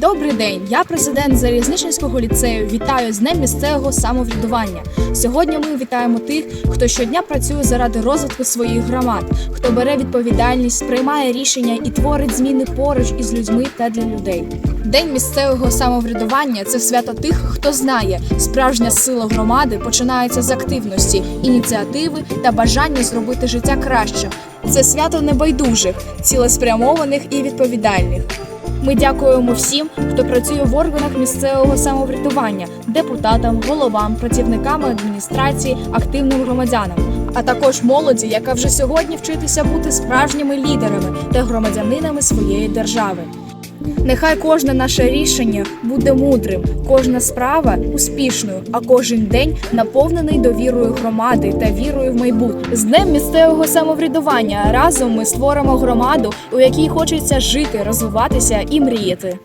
Добрий день, я президент Залізничницького ліцею. Вітаю з Днем місцевого самоврядування. Сьогодні ми вітаємо тих, хто щодня працює заради розвитку своїх громад, хто бере відповідальність, приймає рішення і творить зміни поруч із людьми та для людей. День місцевого самоврядування це свято тих, хто знає, справжня сила громади починається з активності, ініціативи та бажання зробити життя кращим. Це свято небайдужих, цілеспрямованих і відповідальних. Ми дякуємо всім, хто працює в органах місцевого самоврядування, депутатам, головам, працівникам адміністрації, активним громадянам, а також молоді, яка вже сьогодні вчитися бути справжніми лідерами та громадянинами своєї держави. Нехай кожне наше рішення буде мудрим, кожна справа успішною, а кожен день наповнений довірою громади та вірою в майбутнє. З днем місцевого самоврядування разом ми створимо громаду, у якій хочеться жити, розвиватися і мріяти.